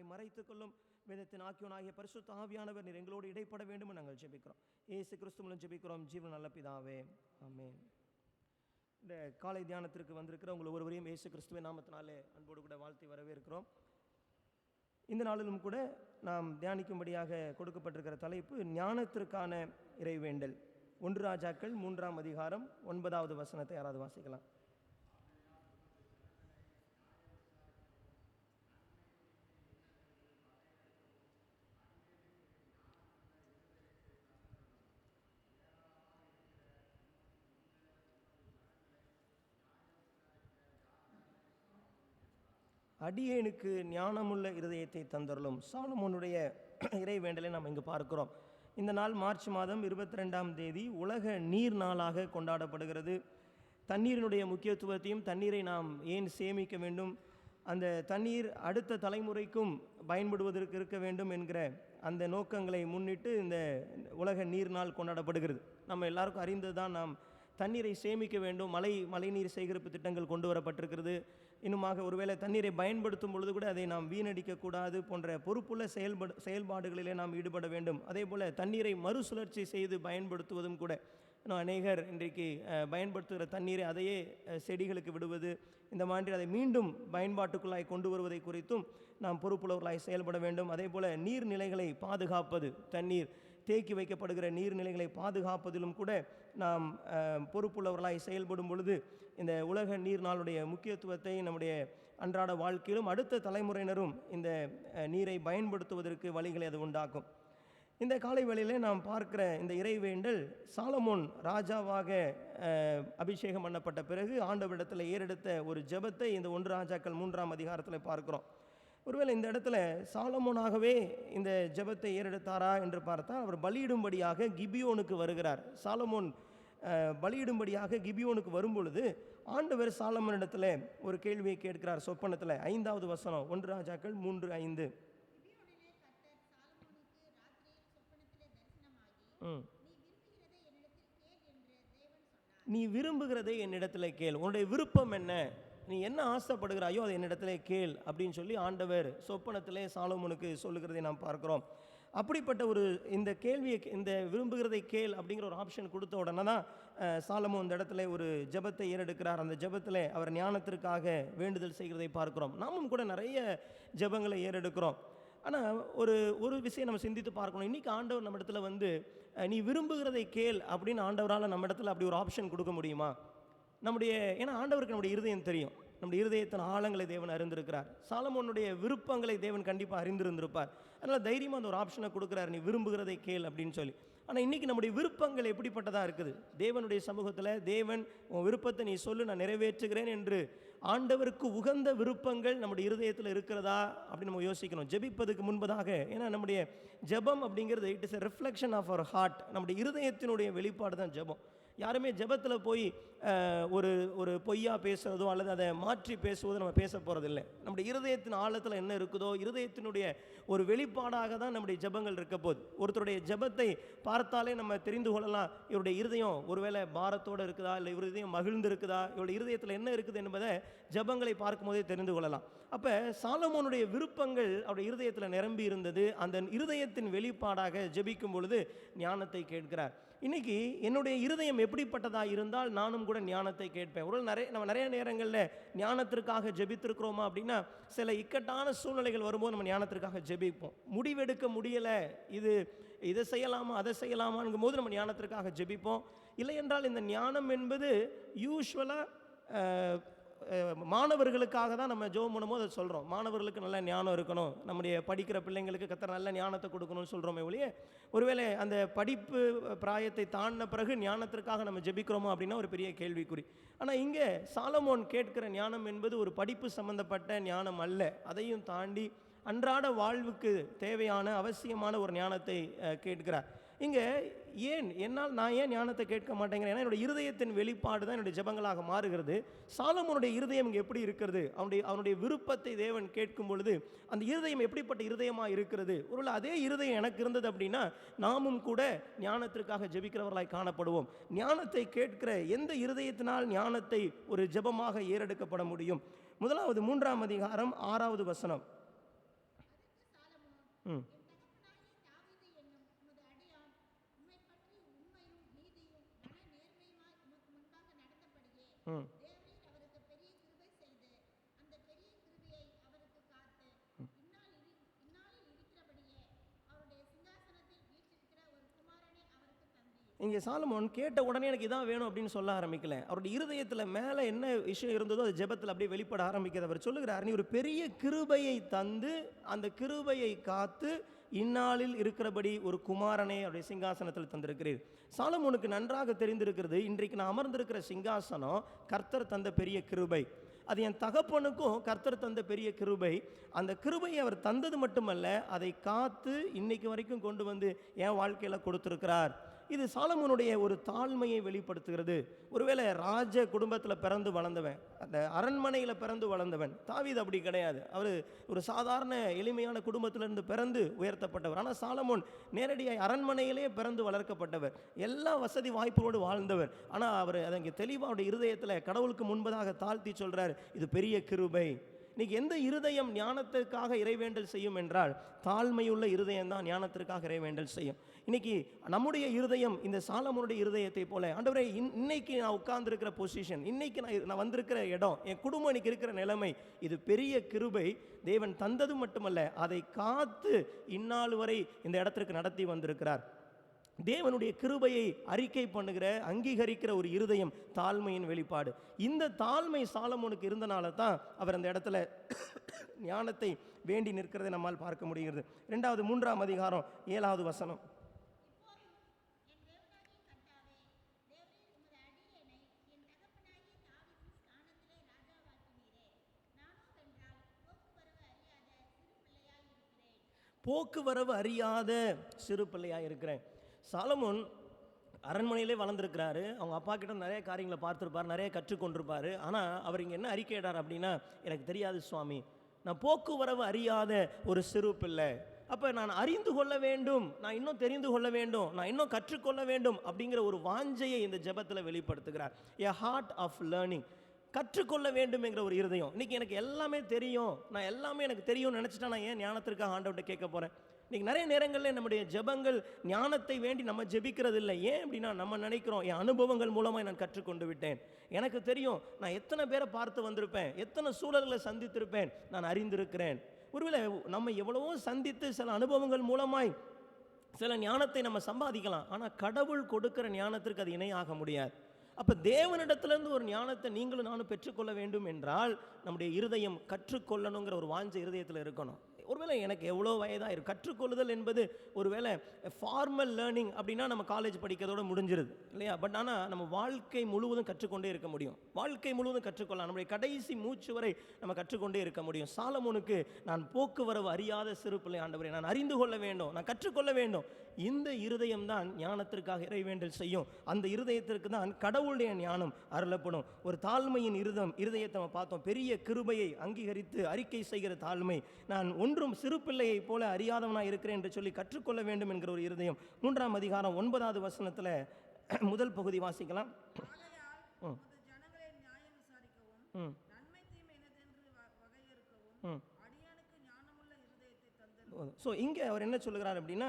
பேசுகிறனை மறைத்து கொள்ளும் வேதத்தின் ஆக்கியோனாகிய பரிசு ஆவியானவர் நீர் எங்களோடு இடைப்பட வேண்டும் நாங்கள் ஜெபிக்கிறோம். ஏசு கிறிஸ்து மூலம் ஜெபிக்கிறோம். ஜீவன் நல்ல பிதாவே. ஆமே இந்த காலை தியானத்திற்கு வந்திருக்கிற உங்கள் ஒருவரையும் இயேசு கிறிஸ்துவின் நாமத்தினாலே அன்போடு கூட வாழ்த்தி வரவேற்கிறோம். இந்த நாளிலும் கூட நாம் தியானிக்கும்படியாக கொடுக்கப்பட்டிருக்கிற தலைப்பு ஞானத்திற்கான இறைவேண்டல். ஒன்று ராஜாக்கள் மூன்றாம் அதிகாரம் ஒன்பதாவது வசனத்தை யாராவது வாசிக்கலாம். அடியேனுக்கு ஞானமுள்ள இருதயத்தை தந்தருளும். சாலமோனுடைய இறைவேண்டலை நாம் இங்கு பார்க்கிறோம். இந்த நாள் மார்ச் மாதம் இருபத்தி ரெண்டாம் தேதி உலக நீர் நாளாக கொண்டாடப்படுகிறது. தண்ணீரினுடைய முக்கியத்துவத்தையும் தண்ணீரை நாம் ஏன் சேமிக்க வேண்டும்? அந்த தண்ணீர் அடுத்த தலைமுறைக்கும் பயன்படுவதற்கு இருக்க வேண்டும் என்கிற அந்த நோக்கங்களை முன்னிட்டு இந்த உலக நீர் நாள் கொண்டாடப்படுகிறது. நம்ம எல்லாருக்கும் அறிந்தது தான் நாம் தண்ணீரை சேமிக்க வேண்டும். மழை மழைநீர் சேகரிப்பு திட்டங்கள் கொண்டு வரப்பட்டிருக்கிறது. இன்னுமாக ஒருவேளை தண்ணீரை பயன்படுத்தும் பொழுது கூட அதை நாம் வீணடிக்கக்கூடாது போன்ற பொறுப்புள்ள செயல்படு செயல்பாடுகளிலே நாம் ஈடுபட வேண்டும். அதே போல் தண்ணீரை மறுசுழற்சி செய்து பயன்படுத்துவதும் கூட இன்னும் அநேகர் இன்றைக்கு பயன்படுத்துகிற தண்ணீரை அதையே செடிகளுக்கு விடுவது இந்த மாதிரி அதை மீண்டும் பயன்பாட்டுக்குள்ளாய் கொண்டு வருவதை குறித்தும் நாம் பொறுப்புள்ளவர்களாய் செயல்பட வேண்டும். அதே போல் நீர்நிலைகளை பாதுகாப்பது தண்ணீர் தேக்கி வைக்கப்படுகிற நீர்நிலைகளை பாதுகாப்பதிலும் கூட நாம் பொறுப்புள்ளவர்களாய் செயல்படும் பொழுது இந்த உலக நீர் நாளுடைய முக்கியத்துவத்தை நம்முடைய அன்றாட வாழ்க்கையிலும் அடுத்த தலைமுறையினரும் இந்த நீரை பயன்படுத்துவதற்கு வழிகளை அது உண்டாக்கும். இந்த காலை வேளையில் நாம் பார்க்கிற இந்த இறைவேண்டல் சாலமோன் ராஜாவாக அபிஷேகம் பண்ணப்பட்ட பிறகு ஆண்டவரிடத்தில் ஏறெடுத்த ஒரு ஜெபத்தை இந்த ஒன்று ராஜாக்கள் மூன்றாம் அதிகாரத்தில் பார்க்கிறோம். ஒருவேளை இந்த இடத்துல சாலமோனாகவே இந்த ஜெபத்தை ஏறெடுத்தாரா என்று பார்த்தால் அவர் பலியிடும்படியாக கிபியோனுக்கு வருகிறார். சாலமோன் பலியிடும்படியாக கிபியோனுக்கு வரும்பொழுது ஆண்டவர் சாலமனிடத்தில் ஒரு கேள்வியை கேட்கிறார் சொப்பனத்தில் ஐந்தாவது வசனம். ஒன்று ராஜாக்கள் மூன்று ஐந்து. ம். நீ விரும்புகிறதை என்னிடத்தில் கேள் கேள். உன்னுடைய விருப்பம் என்ன? நீ என்ன ஆசைப்படுகிறாயோ அதை என்னிடத்துல கேள் அப்படின்னு சொல்லி ஆண்டவர் சொப்பனத்திலே சாலமனுக்கு சொல்லுகிறதை நாம் பார்க்கிறோம். அப்படிப்பட்ட ஒரு இந்த கேள்வியை இந்த விரும்புகிறதை கேள் அப்படிங்கிற ஒரு ஆப்ஷன் கொடுத்த உடனே தான் சாலமோ அந்த இந்த இடத்துல ஒரு ஜெபத்தை ஏறெடுக்கிறார். அந்த ஜெபத்தில் அவர் ஞானத்திற்காக வேண்டுதல் செய்கிறதை பார்க்கிறோம். நாமும் கூட நிறைய ஜெபங்களை ஏறெடுக்கிறோம். ஆனால் ஒரு ஒரு விஷயம் நம்ம சிந்தித்து பார்க்கணும். இன்றைக்கி ஆண்டவர் நம்ம இடத்துல வந்து நீ விரும்புகிறதை கேள் அப்படின்னு ஆண்டவரால் நம்ம இடத்துல அப்படி ஒரு ஆப்ஷன் கொடுக்க முடியுமா? நம்முடைய ஏன்னா ஆண்டவருக்கு நம்முடைய இருதயம் தெரியும். நம்முடைய இருதயத்தின் ஆழங்களை தேவன் அறிந்திருக்கிறார். சாலமோனுடைய விருப்பங்களை தேவன் கண்டிப்பாக அறிந்திருந்திருப்பார். அதனால் தைரியமாக அந்த ஒரு ஆப்ஷனை கொடுக்குறாரு. நீ விரும்புகிறதை கேள் அப்படின்னு சொல்லி. ஆனால் இன்றைக்கி நம்முடைய விருப்பங்கள் எப்படிப்பட்டதாக இருக்குது? தேவனுடைய சமூகத்தில் தேவன் உன் விருப்பத்தை நீ சொல்லு நான் நிறைவேற்றுகிறேன் என்று ஆண்டவருக்கு உகந்த விருப்பங்கள் நம்முடைய இருதயத்தில் இருக்கிறதா அப்படின்னு நம்ம யோசிக்கணும். ஜெபிப்பதுக்கு முன்பதாக ஏன்னா நம்முடைய ஜெபம் அப்படிங்கிறது it is a reflection of our heart நம்முடைய இருதயத்தினுடைய வெளிப்பாடு தான் ஜெபம். யாருமே ஜெபத்தில் போய் ஒரு ஒரு பொய்யா பேசுகிறதோ அல்லது அதை மாற்றி பேசுவதோ நம்ம பேச போகிறதில்லை நம்முடைய இருதயத்தின் ஆழத்தில் என்ன இருக்குதோ இருதயத்தினுடைய ஒரு வெளிப்பாடாக தான் நம்முடைய ஜெபங்கள் இருக்க போகுது. ஒருத்தருடைய ஜெபத்தை பார்த்தாலே நம்ம தெரிந்து கொள்ளலாம் இவருடைய இருதயம் ஒருவேளை பாரத்தோடு இருக்குதா இல்லை இவர் இதயம் மகிழ்ந்து இருக்குதா இவருடைய இருதயத்தில் என்ன இருக்குது என்பதை ஜெபங்களை பார்க்கும்போதே தெரிந்து கொள்ளலாம். அப்போ சாலமோனுடைய விருப்பங்கள் அவருடைய இருதயத்தில் நிரம்பி இருந்தது அந்த இருதயத்தின் வெளிப்பாடாக ஜபிக்கும் பொழுது ஞானத்தை கேட்கிறார். இன்னைக்கு என்னுடைய இருதயம் எப்படிப்பட்டதாக இருந்தால் நானும் கூட ஞானத்தை கேட்பேன். ஒரு நிறைய நம்ம நிறைய நேரங்களில் ஞானத்திற்காக ஜெபித்திருக்கிறோமா அப்படின்னா சில இக்கட்டான சூழ்நிலைகள் வரும்போது நம்ம ஞானத்திற்காக ஜெபிப்போம். முடிவெடுக்க முடியலை இது இதை செய்யலாமா அதை செய்யலாமாங்கும் போது நம்ம ஞானத்திற்காக ஜெபிப்போம். இல்லை என்றால் இந்த ஞானம் என்பது யூஸ்வலாக மாணவர்களுக்காக தான் நம்ம ஜோம் மூலமோ அதை சொல்கிறோம் மாணவர்களுக்கு நல்ல ஞானம் இருக்கணும். நம்முடைய படிக்கிற பிள்ளைங்களுக்கு கத்தர் நல்ல ஞானத்தை கொடுக்கணும்னு சொல்கிறோமே ஒழிய ஒருவேளை அந்த படிப்பு பிராயத்தை தாண்டின பிறகு ஞானத்திற்காக நம்ம ஜெபிக்கிறோமோ அப்படின்னா ஒரு பெரிய கேள்விக்குறி. ஆனால் இங்கே சாலமோன் கேட்கிற ஞானம் என்பது ஒரு படிப்பு சம்பந்தப்பட்ட ஞானம் அல்ல. அதையும் தாண்டி அன்றாட வாழ்வுக்கு தேவையான அவசியமான ஒரு ஞானத்தை கேட்கிறார். இங்கே ஏன்? என்னால் நான் ஏன் ஞானத்தை கேட்க மாட்டேங்கிறேன்? ஏன்னா என்னுடைய இருதயத்தின் வெளிப்பாடு தான் என்னுடைய ஜெபங்களாக மாறுகிறது. சாலமோனுடைய இருதயம் இங்கே எப்படி இருக்கிறது? அவனுடைய அவனுடைய விருப்பத்தை தேவன் கேட்கும் பொழுது அந்த இருதயம் எப்படிப்பட்ட இருதயமாக இருக்கிறது? ஒருவேளை அதே இருதயம் எனக்கு இருந்தது அப்படின்னா நாமும் கூட ஞானத்திற்காக ஜெபிக்கிறவர்களாய் காணப்படுவோம். ஞானத்தை கேட்கிற எந்த இருதயத்தினால் ஞானத்தை ஒரு ஜெபமாக ஏறெடுக்கப்பட முடியும்? முதலாவது மூன்றாம் அதிகாரம் ஆறாவது வசனம். ம் என் தகப்பனாகிய தாவீது என்னும் உமது அடியான் உம்மை பற்றி உண்மையும் நீதியும் மன நேர்மையுமாய் உமக்கு முன்பாக நடந்தபடியே ம் தேவரீர் அவருக்கு பெரிய கிருபை செய்து அந்த பெரிய கிருபையை அவருக்கு காத்து இந்நாள் இரு இந்நாளில் இருக்கிறபடியே அவருடைய சிங்காசனத்தில் வீற்றிருக்கிற ஒரு குமாரனை அவருக்கு தந்தீர் இங்கே சாலமோன் கேட்ட உடனே எனக்கு இதான் வேணும் அப்படின்னு சொல்ல ஆரம்பிக்கல. அவருடைய இருதயத்தில் மேலே என்ன விஷயம் இருந்ததோ அது ஜெபத்தில் அப்படியே வெளிப்பட ஆரம்பிக்கிறது. அவர் சொல்லுகிறார் நீ ஒரு பெரிய கிருபையை தந்து அந்த கிருபையை காத்து இந்நாளில் இருக்கிறபடி ஒரு குமாரனை அவருடைய சிங்காசனத்தில் தந்திருக்கிறீர். சாலமோனுக்கு நன்றாக தெரிந்திருக்கிறது இன்றைக்கு நான் அமர்ந்திருக்கிற சிங்காசனம் கர்த்தர் தந்த பெரிய கிருபை. அது என் தகப்பனுக்கும் கர்த்தர் தந்த பெரிய கிருபை. அந்த கிருபையை அவர் தந்தது மட்டுமல்ல அதை காத்து இன்னைக்கு வரைக்கும் கொண்டு வந்து என் வாழ்க்கையில் கொடுத்துருக்கிறார். இது சாலமோனுடைய ஒரு தாழ்மையை வெளிப்படுத்துகிறது. ஒருவேளை ராஜ குடும்பத்தில் பிறந்து வளர்ந்தவன் அந்த அரண்மனையில் பிறந்து வளர்ந்தவன் தாவீது அப்படி கிடையாது. அவர் ஒரு சாதாரண எளிமையான குடும்பத்திலிருந்து பிறந்து உயர்த்தப்பட்டவர். ஆனால் சாலமோன் நேரடியாக அரண்மனையிலே பிறந்து வளர்க்கப்பட்டவர். எல்லா வசதி வாய்ப்புகளோடு வாழ்ந்தவர். ஆனால் அவர் அதை இங்கே தெளிவாக அவருடைய இருதயத்தில் கடவுளுக்கு முன்பதாக தாழ்த்தி சொல்கிறார் இது பெரிய கிருபை. இன்னைக்கு எந்த இருதயம் ஞானத்திற்காக இறைவேண்டல் செய்யும் என்றால் தாழ்மையுள்ள இருதயம் தான் ஞானத்திற்காக இறைவேண்டல் செய்யும். இன்னைக்கு நம்முடைய இருதயம் இந்த சாலமோனுடைய இருதயத்தை போல ஆண்டவரே இன்- இன்னைக்கு நான் உட்கார்ந்துருக்கிற பொசிஷன் இன்னைக்கு நான் நான் வந்திருக்கிற இடம் என் குடும்பம் இன்னைக்கு இருக்கிற நிலைமை இது பெரிய கிருபை. தேவன் தந்தது மட்டுமல்ல அதை காத்து இந்நாள் வரை இந்த இடத்திற்கு நடத்தி வந்திருக்கிறார். தேவனுடைய கிருபையை அறிக்கை பண்ணுகிற அங்கீகரிக்கிற ஒரு இருதயம் தாழ்மையின் வெளிப்பாடு. இந்த தாழ்மை சாலமோனுக்கு இருந்தனால தான் அவர் அந்த இடத்துல ஞானத்தை வேண்டி நிற்கிறதை நம்மால் பார்க்க முடிகிறது. ரெண்டாவது மூன்றாம் அதிகாரம் ஏழாவது வசனம். போக்குவரவு அறியாத சிறு பிள்ளையாக இருக்கிறேன். சாலமோன் அரண்மனையிலே வளர்ந்துருக்கிறாரு. அவங்க அப்பா கிட்ட நிறைய காரியங்களை பார்த்துருப்பார் நிறைய கற்றுக்கொண்டிருப்பார். ஆனால் அவர் இங்கே என்ன அறிக்கையிடார் அப்படின்னா எனக்கு தெரியாது சுவாமி. நான் போக்குவரவு அறியாத ஒரு சிறு பிள்ளை. அப்போ நான் அறிந்து கொள்ள வேண்டும். நான் இன்னும் தெரிந்து கொள்ள வேண்டும். நான் இன்னும் கற்றுக்கொள்ள வேண்டும். அப்படிங்கிற ஒரு வாஞ்சையை இந்த ஜெபத்தில் வெளிப்படுத்துகிறார். எ ஹார்ட் ஆஃப் லேர்னிங் கற்றுக்கொள்ள வேண்டும் என்கிற ஒரு இருதயம். இன்றைக்கி எனக்கு எல்லாமே தெரியும். நான் எல்லாமே எனக்கு தெரியும்னு நினச்சிட்டா நான் ஏன் ஞானத்திற்காக ஆண்டவர்கிட்ட கேட்க போகிறேன் இன்றைக்கி நிறைய நேரங்களில் நம்முடைய ஜெபங்கள் ஞானத்தை வேண்டி நம்ம ஜெபிக்கிறது இல்லை ஏன் அப்படின்னா நம்ம நினைக்கிறோம் என் அனுபவங்கள் மூலமாக நான் கற்றுக்கொண்டு விட்டேன். எனக்கு தெரியும் நான் எத்தனை பேரை பார்த்து வந்திருப்பேன் எத்தனை சூழல்களை சந்தித்திருப்பேன் நான் அறிந்திருக்கிறேன். ஒருவேளை நம்ம எவ்வளவோ சந்தித்து சில அனுபவங்கள் மூலமாய் சில ஞானத்தை நம்ம சம்பாதிக்கலாம். ஆனால் கடவுள் கொடுக்கிற ஞானத்திற்கு அது இணையாக முடியாது. அப்போ தேவனிடத்துலேருந்து ஒரு ஞானத்தை நீங்களும் நானும் பெற்றுக்கொள்ள வேண்டும் என்றால் நம்முடைய இருதயம் கற்றுக்கொள்ளணுங்கிற ஒரு வாஞ்ச இருதயத்தில் இருக்கணும். ஒருவேளை எனக்கு எவ்வளோ வயதாக இருக்கும் கற்றுக்கொள்ளுதல் என்பது ஒருவேளை ஃபார்மல் லேர்னிங் அப்படின்னா நம்ம காலேஜ் படிக்கிறதோட முடிஞ்சிருது இல்லையா? பட் ஆனால் நம்ம வாழ்க்கை முழுவதும் கற்றுக்கொண்டே இருக்க முடியும். வாழ்க்கை முழுவதும் கற்றுக்கொள்ளலாம். நம்முடைய கடைசி மூச்சு வரை நம்ம கற்றுக்கொண்டே இருக்க முடியும். சாலமோனுக்கு நான் போக்குவரவு அறியாத சிறு ஆண்டவரை நான் அறிந்து கொள்ள வேண்டும் நான் கற்றுக்கொள்ள வேண்டும். இந்த இருதயம் தான் ஞானத்திற்காக இறைவேண்டல் செய்யும். அந்த இருதயத்திற்கு தான் கடவுளுடைய ஞானம் அருளப்படும். ஒரு தாழ்மையின் இருதம் இருதயத்தை நம்ம பார்த்தோம். பெரிய கிருபையை அங்கீகரித்து அறிக்கை செய்கிற தாழ்மை. நான் ஒன்று ஒன்றும் சிறு பிள்ளையைப் போல அறியாதவனாக இருக்கிறேன் என்று சொல்லி கற்றுக்கொள்ள வேண்டும் என்கிற ஒரு இருதயம். மூன்றாம் அதிகாரம் ஒன்பதாவது வசனத்தில் முதல் பகுதி வாசிக்கலாம். ஸோ இங்கே அவர் என்ன சொல்லுகிறார் அப்படின்னா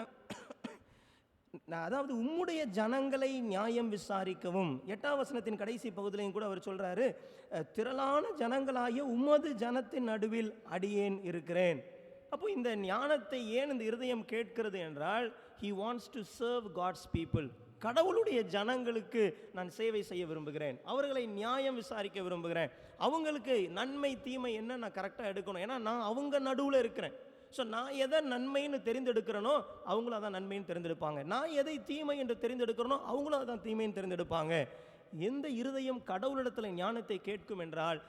நான் அதாவது உம்முடைய ஜனங்களை நியாயம் விசாரிக்கவும். எட்டாம் வசனத்தின் கடைசி பகுதியிலையும் கூட அவர் சொல்றாரு அஹ், திரளான ஜனங்களாகிய உமது ஜனத்தின் நடுவில் அடியேன் இருக்கிறேன். அப்போ இந்த ஞானத்தை ஏன் இந்த இருதயம் கேட்கிறது என்றால் he wants to serve God's people கடவுளுடைய ஜனங்களுக்கு நான் சேவை செய்ய விரும்புகிறேன். அவர்களை நியாயம் விசாரிக்க விரும்புகிறேன். அவங்களுக்கு நன்மை தீமை என்ன நான் கரெக்டாக எடுக்கணும். ஏன்னா நான் அவங்க நடுவில் இருக்கிறேன். ஸோ நான் எதை நன்மைன்னு தெரிந்தெடுக்கிறேனோ அவங்களும் அதான் நன்மைன்னு தெரிந்தெடுப்பாங்க. நான் எதை தீமை என்று தெரிந்தெடுக்கிறனோ அவங்களும் அதான் தீமைன்னு தெரிந்தெடுப்பாங்க. எந்த இருதயம் கடவுளிடத்தில் ஞானத்தை கேட்கும் என்றால்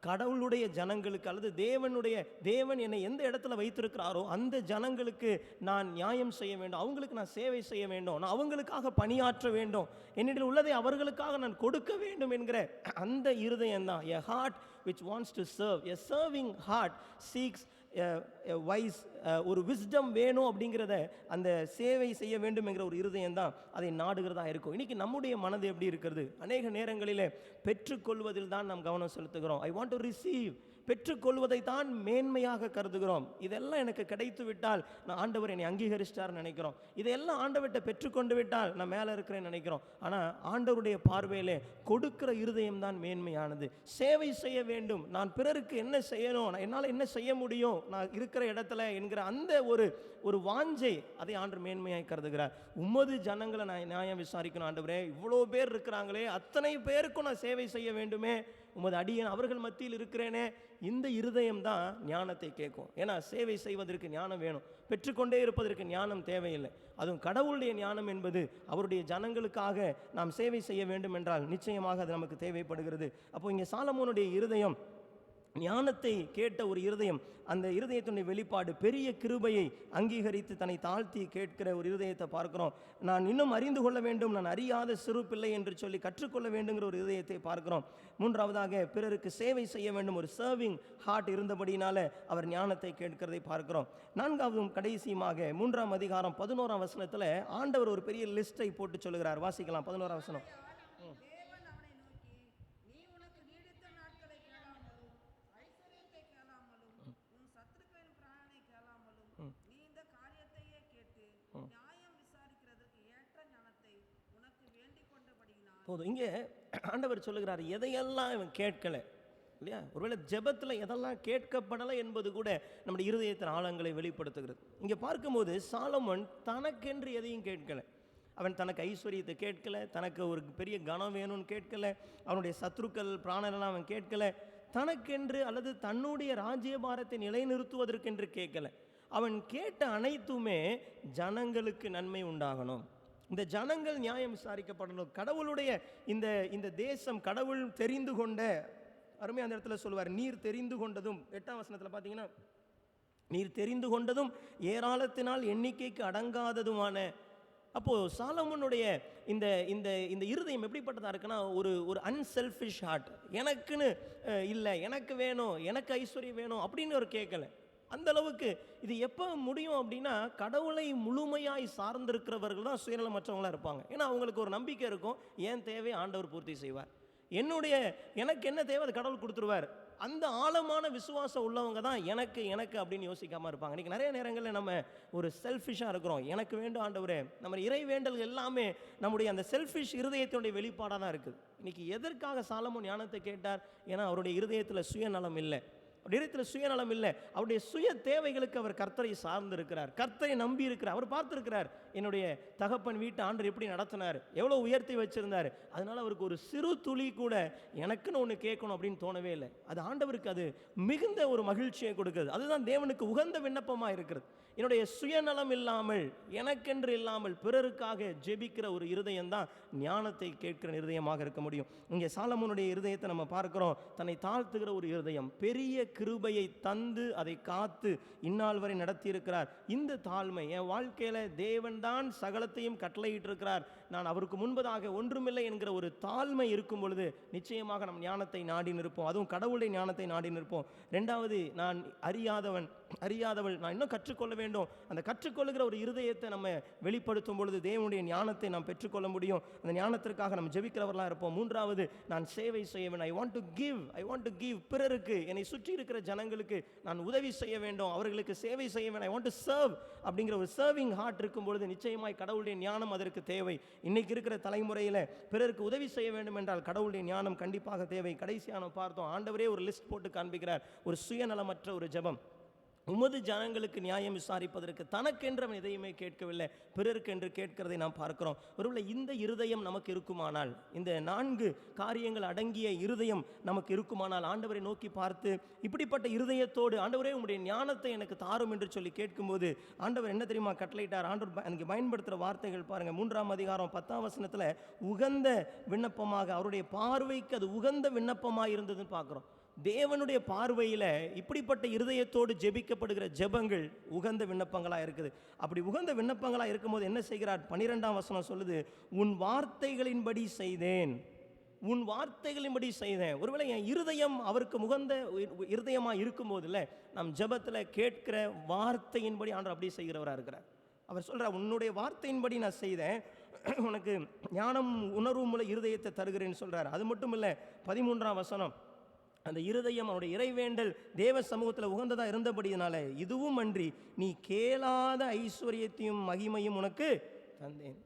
கடவுளுடைய ஜனங்களுக்கு அல்லது தேவனுடைய தேவன் என்னை எந்த இடத்துல வைத்திருக்கிறாரோ அந்த ஜனங்களுக்கு நான் நியாயம் செய்ய வேண்டும். அவங்களுக்கு நான் சேவை செய்ய வேண்டும். நான் அவங்களுக்காக பணியாற்ற வேண்டும். என்னிடம் உள்ளதை அவர்களுக்காக நான் கொடுக்க வேண்டும் என்கிற அந்த இருதயம் தான் a heart which wants to serve a serving heart seeks wise ஒரு விஸ்டம் வேணும் அப்படிங்கிறத அந்த சேவை செய்ய வேண்டும் என்கிற ஒரு இருதயம் தான் அதை நாடுகிறதா இருக்கும். இன்றைக்கி நம்முடைய மனது எப்படி இருக்கிறது? அநேக நேரங்களில் பெற்றுக்கொள்வதில் தான் நாம் கவனம் செலுத்துகிறோம். ஐ வாண்ட் டு ரிசீவ் பெற்றுக்கொள்வதை தான் மேன்மையாக கருதுகிறோம். இதெல்லாம் எனக்கு கிடைத்து விட்டால் நான் ஆண்டவர் என்னை அங்கீகரிச்சிட்டார்னு நினைக்கிறோம். இதையெல்லாம் ஆண்டவர்கிட்ட பெற்றுக்கொண்டு விட்டால் நான் மேலே இருக்கிறேன்னு நினைக்கிறோம். ஆனால் ஆண்டவருடைய பார்வையிலே கொடுக்கிற இருதயம் தான் மேன்மையானது. சேவை செய்ய வேண்டும். நான் பிறருக்கு என்ன செய்யணும்? நான் என்னால் என்ன செய்ய முடியும்? நான் இருக்கிற இடத்துல என்கிற அந்த ஒரு ஒரு வாஞ்சை அதை ஆண்டு மேன்மையாக கருதுகிறார். உமது ஜனங்களை நான் நியாயம் விசாரிக்கணும் ஆண்டவரே. இவ்வளோ பேர் இருக்கிறாங்களே. அத்தனை பேருக்கும் நான் சேவை செய்ய வேண்டுமே. உமது அடியன் அவர்கள் மத்தியில் இருக்கிறேனே இந்த இருதயம் தான் ஞானத்தை கேட்கும். ஏன்னா சேவை செய்வதற்கு ஞானம் வேணும். பெற்றுக்கொண்டே இருப்பதற்கு ஞானம் தேவையில்லை. அதுவும் கடவுளுடைய ஞானம் என்பது அவருடைய ஜனங்களுக்காக நாம் சேவை செய்ய வேண்டும் என்றால் நிச்சயமாக அது நமக்கு தேவைப்படுகிறது. அப்போ இங்கே சாலமோனுடைய இருதயம் ஞானத்தை கேட்ட ஒரு இருதயம் அந்த இருதயத்தினுடைய வெளிப்பாடு பெரிய கிருபையை அங்கீகரித்து தன்னை தாழ்த்தி கேட்கிற ஒரு இருதயத்தை பார்க்குறோம். நான் இன்னும் அறிந்து கொள்ள வேண்டும் நான் அறியாத சிறு பிள்ளை என்று சொல்லி கற்றுக்கொள்ள வேண்டுங்கிற ஒரு இருதயத்தை பார்க்கிறோம். மூன்றாவதாக பிறருக்கு சேவை செய்ய வேண்டும் ஒரு சர்விங் ஹார்ட் இருந்தபடினால அவர் ஞானத்தை கேட்கிறதை பார்க்கிறோம். நான்காவதும் கடைசியுமாக மூன்றாம் அதிகாரம் பதினோராம் வசனத்தில் ஆண்டவர் ஒரு பெரிய லிஸ்ட்டை போட்டு சொல்லுகிறார். வாசிக்கலாம் பதினோராம் வசனம் தேவன் அவனை நோக்கி நீ உனக்கு நீடித்த நாட்களை கேளாமலும் ஐஸ்வர்யத்தை கேளாமலும் உன் சத்துருக்களின் பிராணனை கேளாமலும் நீ இந்த காரியத்தையே கேட்டு நியாயம் விசாரிக்கிறதற்கு ஏற்ற ஞானத்தை உனக்கு வேண்டிக் கொண்டபடியினால் போதும். இங்கே ஆண்டவர் சொல்லுகிறார் எதையெல்லாம் இவன் கேட்கலை? இல்லையா? ஒருவேளை ஜெபத்தில் எதெல்லாம் கேட்கப்படலை என்பது கூட நம்முடைய இருதயத்தின் ஆழங்களை வெளிப்படுத்துகிறது. இங்கே பார்க்கும்போது சாலமன் தனக்கென்று எதையும் கேட்கலை. அவன் தனக்கு ஐஸ்வர்யத்தை கேட்கலை தனக்கு ஒரு பெரிய கனம் வேணும்னு கேட்கலை அவனுடைய சத்ருக்கள் பிராணனெல்லாம் அவன் கேட்கலை தனக்கென்று அல்லது தன்னுடைய ராஜ்யபாரத்தை நிலைநிறுத்துவதற்கென்று கேட்கலை. அவன் கேட்ட அனைத்துமே ஜனங்களுக்கு நன்மை உண்டாகணும். இந்த ஜனங்கள் நியாயம் விசாரிக்கப்படணும். கடவுளுடைய இந்த இந்த தேசம் கடவுள் தெரிந்து கொண்ட அருமை அந்த இடத்துல சொல்லுவார் நீர் தெரிந்து கொண்டதும் எட்டாம் வசனத்தில் பார்த்தீங்கன்னா நீர் தெரிந்து கொண்டதும் ஏராளத்தினால் எண்ணிக்கைக்கு அடங்காததுமான அப்போது சாலமோனுடைய இந்த இந்த இந்த இருதயம் எப்படிப்பட்டதாக இருக்குன்னா ஒரு ஒரு அன்செல்ஃபிஷ் ஹார்ட் எனக்குன்னு இல்லை எனக்கு வேணும் எனக்கு ஐஸ்வர்யம் வேணும் அப்படின்னு ஒரு கேட்கல அந்த அளவுக்கு இது எப்போ முடியும் அப்படின்னா கடவுளை முழுமையாய் சார்ந்திருக்கிறவர்கள் தான் சுயநலமற்றவங்களாக இருப்பாங்க. ஏன்னா அவங்களுக்கு ஒரு நம்பிக்கை இருக்கும். ஏன் தேவை? ஆண்டவர் பூர்த்தி செய்வார். என்னுடைய எனக்கு என்ன தேவை? அது கடவுள் கொடுத்துருவார். அந்த ஆழமான விசுவாசம் உள்ளவங்க தான் எனக்கு எனக்கு அப்படின்னு யோசிக்காமல் இருப்பாங்க. இன்றைக்கி நிறைய நேரங்களில் நம்ம ஒரு செல்ஃபிஷாக இருக்கிறோம். எனக்கு வேண்டும் ஆண்டவரே. நம்ம இறை வேண்டல் எல்லாமே நம்முடைய அந்த செல்ஃபிஷ் இருதயத்தினுடைய வெளிப்பாடாக தான் இருக்குது. இன்றைக்கி எதற்காக சாலமோன் ஞானத்தை கேட்டார்? ஏன்னா அவருடைய இருதயத்தில் சுயநலம் இல்லை. அவருடைய சுயநலம் இல்லை. அவருடைய சுய தேவைகளுக்கு அவர் கர்த்தரை சார்ந்திருக்கிறார். கர்த்தரை நம்பி இருக்கிறார் அவர் பார்த்துருக்கிறார். என்னுடைய தகப்பன் வீட்டு ஆண்டர் எப்படி நடத்தினார்? எவ்வளோ உயர்த்தி வச்சுருந்தார்? அதனால் அவருக்கு ஒரு சிறு துளி கூட எனக்குன்னு ஒன்று கேட்கணும் அப்படின்னு தோணவே இல்லை. அது ஆண்டவருக்கு அது மிகுந்த ஒரு மகிழ்ச்சியை கொடுக்குது. அதுதான் தேவனுக்கு உகந்த விண்ணப்பமாக இருக்கிறது. என்னுடைய சுயநலம் இல்லாமல் எனக்கென்று இல்லாமல் பிறருக்காக ஜெபிக்கிற ஒரு இருதயம் தான் ஞானத்தை கேட்கிற இருதயமாக இருக்க முடியும். இங்கே சாலமோனுடைய இருதயத்தை நம்ம பார்க்குறோம். தன்னை தாழ்த்துகிற ஒரு இருதயம் பெரிய கிருபையை தந்து அதை காத்து இந்நாள் வரை நடத்தியிருக்கிறார். இந்த தாழ்மை என் வாழ்க்கையில் தேவன் தான் சகலத்தையும் கட்டளையிட்டு இருக்கிறார் நான் அவருக்கு முன்பதாக ஒன்றுமில்லை என்கிற ஒரு தாழ்மை இருக்கும் பொழுது நிச்சயமாக நம் ஞானத்தை நாடி நிற்போம். அதுவும் கடவுளுடைய ஞானத்தை நாடி நிற்போம். ரெண்டாவது நான் அறியாதவன் அறியாதவள் நான் இன்னும் கற்றுக்கொள்ள வேண்டும். அந்த கற்றுக்கொள்ளுகிற ஒரு இருதயத்தை நம்ம வெளிப்படுத்தும் பொழுது தேவனுடைய ஞானத்தை நாம் பெற்றுக்கொள்ள முடியும். அந்த ஞானத்திற்காக நம்ம ஜெபிக்கிறவர்களாக இருப்போம். மூன்றாவது நான் சேவை செய்வேன். I want to give I want to give பிறருக்கு என்னை சுற்றி இருக்கிற ஜனங்களுக்கு நான் உதவி செய்ய வேண்டும். அவர்களுக்கு சேவை செய்ய வேண்டும் ஐ வாண்ட் டு சர்வ் அப்படிங்கிற ஒரு சர்விங் ஹார்ட் இருக்கும் பொழுது நிச்சயமாய் கடவுளுடைய ஞானம் அதற்கு தேவை. இன்றைக்கி இருக்கிற தலைமுறையில் பிறருக்கு உதவி செய்ய வேண்டும் என்றால் கடவுளுடைய ஞானம் கண்டிப்பாக தேவை. கடைசியான பார்த்தோம் ஆண்டவரே ஒரு லிஸ்ட் போட்டு காண்பிக்கிறார். ஒரு சுயநலமற்ற ஒரு ஜெபம். உமது ஜனங்களுக்கு நியாயம் விசாரிப்பதற்கு தனக்கென்று அவன் எதையுமே கேட்கவில்லை. பிறருக்கென்று கேட்கிறதை நாம் பார்க்கிறோம். ஒருவேளை இந்த இருதயம் நமக்கு இருக்குமானால் இந்த நான்கு காரியங்கள் அடங்கிய இருதயம் நமக்கு இருக்குமானால் ஆண்டவரை நோக்கி பார்த்து இப்படிப்பட்ட இருதயத்தோடு ஆண்டவரே உங்களுடைய ஞானத்தை எனக்கு தாரும் என்று சொல்லி கேட்கும்போது ஆண்டவர் என்ன தெரியுமா கட்டளையிட்டார்? ஆண்டவர் எனக்கு பயன்படுத்துகிற வார்த்தைகள் பாருங்கள் மூன்றாம் அதிகாரம் பத்தாம் வசனத்தில் உகந்த விண்ணப்பமாக அவருடைய பார்வைக்கு அது உகந்த விண்ணப்பமாக இருந்ததுன்னு பார்க்குறோம். தேவனுடைய பார்வையில் இப்படிப்பட்ட இருதயத்தோடு ஜெபிக்கப்படுகிற ஜெபங்கள் உகந்த விண்ணப்பங்களாக இருக்குது. அப்படி உகந்த விண்ணப்பங்களாக இருக்கும்போது என்ன செய்கிறார்? பன்னிரெண்டாம் வசனம் சொல்லுது உன் வார்த்தைகளின்படி செய்தேன். உன் வார்த்தைகளின்படி செய்தேன். ஒருவேளை என் இருதயம் அவருக்கு முகந்த இருதயமாக இருதயமாக இருக்கும்போதுல நம் ஜெபத்தில் கேட்கிற வார்த்தையின்படி ஆண்டு அப்படி செய்கிறவராக இருக்கிறார். அவர் சொல்கிறார் உன்னுடைய வார்த்தையின்படி நான் செய்தேன். உனக்கு ஞானம் உணர்வு மூல இருதயத்தை தருகிறேன்னு சொல்கிறார் அது மட்டும் இல்லை பதிமூன்றாம் வசனம் அந்த இருதயம் அவனுடைய இறைவேண்டல் தேவ சமூகத்தில் உகந்ததாக இருந்தபடியினால இதுவும் அன்றி நீ கேளாத ஐஸ்வர்யத்தையும் மகிமையும் உனக்கு தந்தேன்.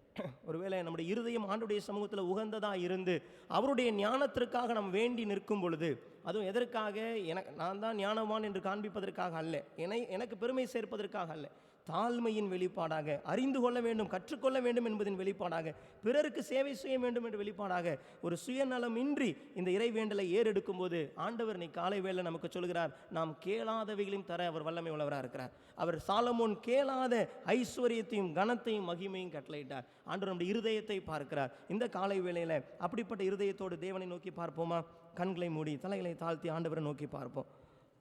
ஒருவேளை நம்முடைய இருதயம் ஆண்டுடைய சமூகத்தில் உகந்ததாக இருந்து அவருடைய ஞானத்திற்காக நாம் வேண்டி நிற்கும் பொழுது அதுவும் எதற்காக? எனக்கு நான் தான் ஞானவான் என்று காண்பிப்பதற்காக அல்ல. என எனக்கு பெருமை சேர்ப்பதற்காக அல்ல. தாழ்மையின் வெளிப்பாடாக அறிந்து கொள்ள வேண்டும் கற்றுக்கொள்ள வேண்டும் என்பதின் வெளிப்பாடாக பிறருக்கு சேவை செய்ய வேண்டும் என்ற வெளிப்பாடாக ஒரு சுயநலமின்றி இந்த இறைவேண்டலை ஏறெடுக்கும் போது ஆண்டவர் நீ காலை வேளை நமக்கு சொல்கிறார் நாம் கேளாதவைகளையும் தர அவர் வல்லமை உள்ளவராக இருக்கிறார். அவர் சாலமோன் கேளாத ஐஸ்வர்யத்தையும் கனத்தையும் மகிமையும் கட்டளையிட்டார். ஆண்டவர் நம்முடைய இருதயத்தை பார்க்கிறார். இந்த காலை வேளையில் அப்படிப்பட்ட இருதயத்தோடு தேவனை நோக்கி பார்ப்போமா? கண்களை மூடி தலைகளை தாழ்த்தி ஆண்டவரை நோக்கி பார்ப்போம்.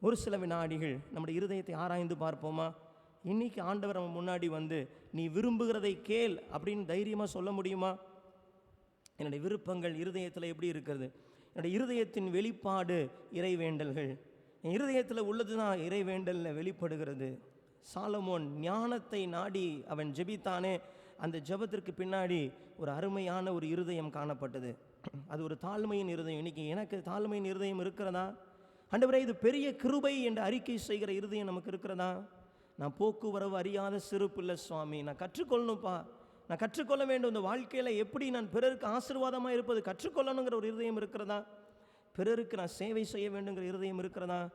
ஒரு சில வினாடிகள் நம்முடைய இருதயத்தை ஆராய்ந்து பார்ப்போமா? இன்னைக்கு ஆண்டவர் நம்ம முன்னாடி வந்து நீ விரும்புகிறதை கேள் அப்படின்னு தைரியமாக சொல்ல முடியுமா? என்னுடைய விருப்பங்கள் இருதயத்தில் எப்படி இருக்கிறது? என்னுடைய இருதயத்தின் வெளிப்பாடு இறைவேண்டல்கள். என் இருதயத்தில் உள்ளது தான் இறைவேண்டலில் வெளிப்படுகிறது. சாலமோன் ஞானத்தை நாடி அவன் ஜெபித்தானே அந்த ஜெபத்திற்கு பின்னாடி ஒரு அருமையான ஒரு இருதயம் காணப்பட்டது. அது ஒரு தாழ்மையின் இருதயம். இன்னைக்கு எனக்கு தாழ்மையின் இருதயம் இருக்கிறதா? அண்டவரே இது பெரிய கிருபை என்று அறிக்கை செய்கிற இருதயம் நமக்கு இருக்கிறதா? நான் போக்குவரவு அறியாத சிறு இல்லை சுவாமி. நான் கற்றுக்கொள்ளணும்ப்பா. நான் கற்றுக்கொள்ள வேண்டும். இந்த வாழ்க்கையில் எப்படி நான் பிறருக்கு ஆசீர்வாதமாக இருப்பது கற்றுக்கொள்ளணுங்கிற ஒரு இருதயம் இருக்கிறதா? பிறருக்கு நான் சேவை செய்ய வேண்டுங்கிற இருதயம் இருக்கிறதா?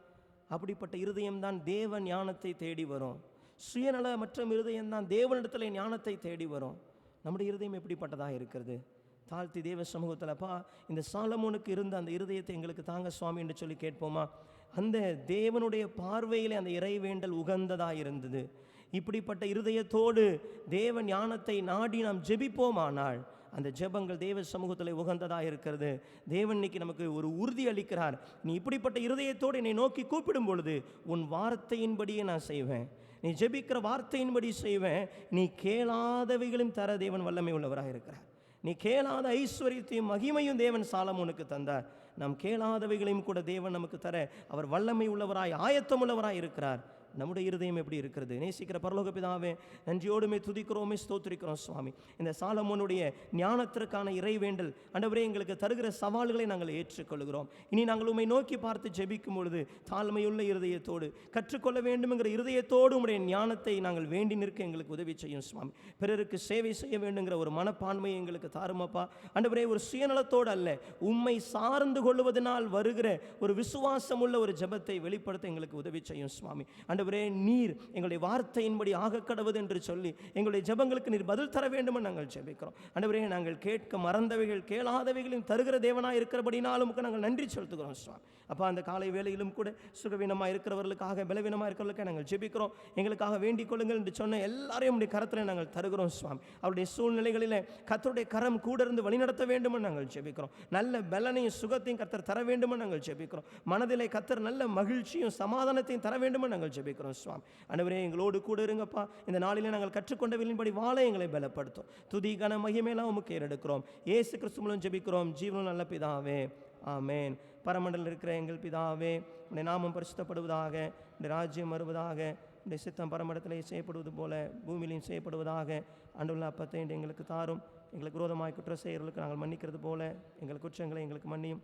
அப்படிப்பட்ட இருதயம்தான் தேவ ஞானத்தை தேடி வரும். சுயநலமற்ற இருதயம் தான் தேவனிடத்தில் ஞானத்தை தேடி வரும். நம்முடைய இருதயம் எப்படிப்பட்டதாக இருக்கிறது? தாழ்த்தி தேவ சமூகத்தில்ப்பா இந்த சாலமோனுக்கு இருந்த அந்த இருதயத்தை எங்களுக்கு தாங்க சுவாமி என்று சொல்லி கேட்போமா? அந்த தேவனுடைய பார்வையில் அந்த இறைவேண்டல் உகந்ததாக இருந்தது. இப்படிப்பட்ட இருதயத்தோடு தேவ ஞானத்தை நாடி நாம் ஜெபிப்போமானால் அந்த ஜெபங்கள் தேவ சமூகத்தில் உகந்ததாக இருக்கிறது. தேவன் இன்னைக்கு நமக்கு ஒரு உறுதி அளிக்கிறார். நீ இப்படிப்பட்ட இருதயத்தோடு என்னை நோக்கி கூப்பிடும் பொழுது உன் வார்த்தையின்படியே நான் செய்வேன். நீ ஜெபிக்கிற வார்த்தையின்படி செய்வேன். நீ கேளாதவைகளும் தர தேவன் வல்லமை உள்ளவராக இருக்கிறார். நீ கேளாத ஐஸ்வர்யத்தையும் மகிமையும் தேவன் சாலமோனுக்கு தந்தார். நாம் கேளாதவைகளையும் கூட தேவன் நமக்கு தர அவர் வல்லமை உள்ளவராய் ஆயத்தம் உள்ளவராய் இருக்கிறார். நம்முடைய இருதயம் எப்படி இருக்கிறது? நேசிக்கிற பரலோக பிதாவே நன்றியோடுமே துதிக்கிறோமே ஸ்தோத்திரிக்கிறோம் சுவாமி. இந்த சாலமோனுடைய ஞானத்திற்கான இறைவேண்டல் அண்டவரே எங்களுக்கு தருகிற சவால்களை நாங்கள் ஏற்றுக்கொள்கிறோம். இனி நாங்கள் உம்மை நோக்கி பார்த்து ஜெபிக்கும் பொழுது தாழ்மையுள்ள இருதயத்தோடு கற்றுக்கொள்ள வேண்டும்ங்கிற இருதயத்தோடு உடைய ஞானத்தை நாங்கள் வேண்டி நிற்க எங்களுக்கு உதவி செய்யும் சுவாமி. பிறருக்கு சேவை செய்ய வேண்டுங்கிற ஒரு மனப்பான்மையை எங்களுக்கு தாருமப்பா. அண்டவரே ஒரு சுயநலத்தோடு அல்ல உண்மை சார்ந்து கொள்வதனால் வருகிற ஒரு விசுவாசம் உள்ள ஒரு ஜெபத்தை வெளிப்படுத்த எங்களுக்கு உதவி செய்யும் சுவாமி. ஆண்டவரே நீர் எங்களுடைய வார்த்தையின்படி ஆக கடவுது என்று சொல்லி எங்களுடைய ஜெபங்களுக்கு நீர் பதில் தர வேண்டும் நாங்கள் ஜெபிக்கிறோம். ஆண்டவரே நாங்கள் கேட்க மறந்தவைகள் கேளாதவைகளையும் தருகிற தேவனாக இருக்கிறபடினாலும் நாங்கள் நன்றி செலுத்துகிறோம் சுவாமி. அப்போ அந்த காலை வேலையிலும் கூட சுகவீனமாக இருக்கிறவர்களுக்காக பலவீனமாக இருக்கிறவர்களுக்காக நாங்கள் ஜெபிக்கிறோம். எங்களுக்காக வேண்டிக் கொள்ளுங்கள் என்று சொன்ன எல்லாரையும் உடைய கரத்தில் நாங்கள் தருகிறோம் சுவாமி. அவருடைய சூழ்நிலைகளில் கத்தருடைய கரம் கூட இருந்து வழிநடத்த வேண்டும் நாங்கள் ஜெபிக்கிறோம். நல்ல பலனையும் சுகத்தையும் கத்தர் தர வேண்டும் நாங்கள் ஜெபிக்கிறோம். மனதிலே கத்தர் நல்ல மகிழ்ச்சியும் சமாதானத்தையும் தர வேண்டும் நாங்கள் ஜெபிக்கிறோம். சுவாமி. அனைவரே எங்களோடு கூட இருங்கப்பா. இந்த நாளிலே நாங்கள் கற்றுக்கொண்ட வெளியின்படி வாழ எங்களை பலப்படுத்தும். துதி கன மகிமையெல்லாம் உமக்கு ஏறெடுக்கிறோம். ஏசு கிறிஸ்துமலும் ஜபிக்கிறோம். ஜெபிக்கிறோம் ஜீவனும் நல்ல பிதாவே. ஆமேன். பரமண்டலில் இருக்கிற எங்கள் பிதாவே உடைய நாமம் பரிசுத்தப்படுவதாக உடைய ராஜ்யம் வருவதாக உடைய சித்தம் பரமடத்திலே செய்யப்படுவது போல பூமியிலையும் செய்யப்படுவதாக அண்டுள்ள அப்பத்தை இன்று எங்களுக்கு தாரும். எங்களுக்கு விரோதமாய் குற்ற செயர்களுக்கு நாங்கள் மன்னிக்கிறது போல எங்கள் குற்றங்களை எங்களுக்கு மன்னியும்.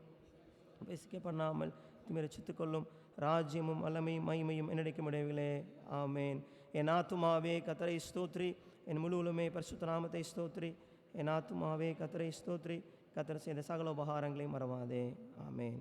பேசிக்க பண்ணாமல் திமிர கொள்ளும். ராஜ்யமும் வல்லமையும் மகிமையும் என்னடைக்கும் இடைவிலே ஆமேன். என் ஆத்துமாவே கத்தரை ஸ்தோத்ரி. என் முழுவலுமே பரிசுத்த நாமத்தை ஸ்தோத்ரி. என் ஆத்துமாவே கத்தரை ஸ்தோத்ரி. கத்தரை செய்த சகல உபகாரங்களையும் மறவாதே. ஆமேன்.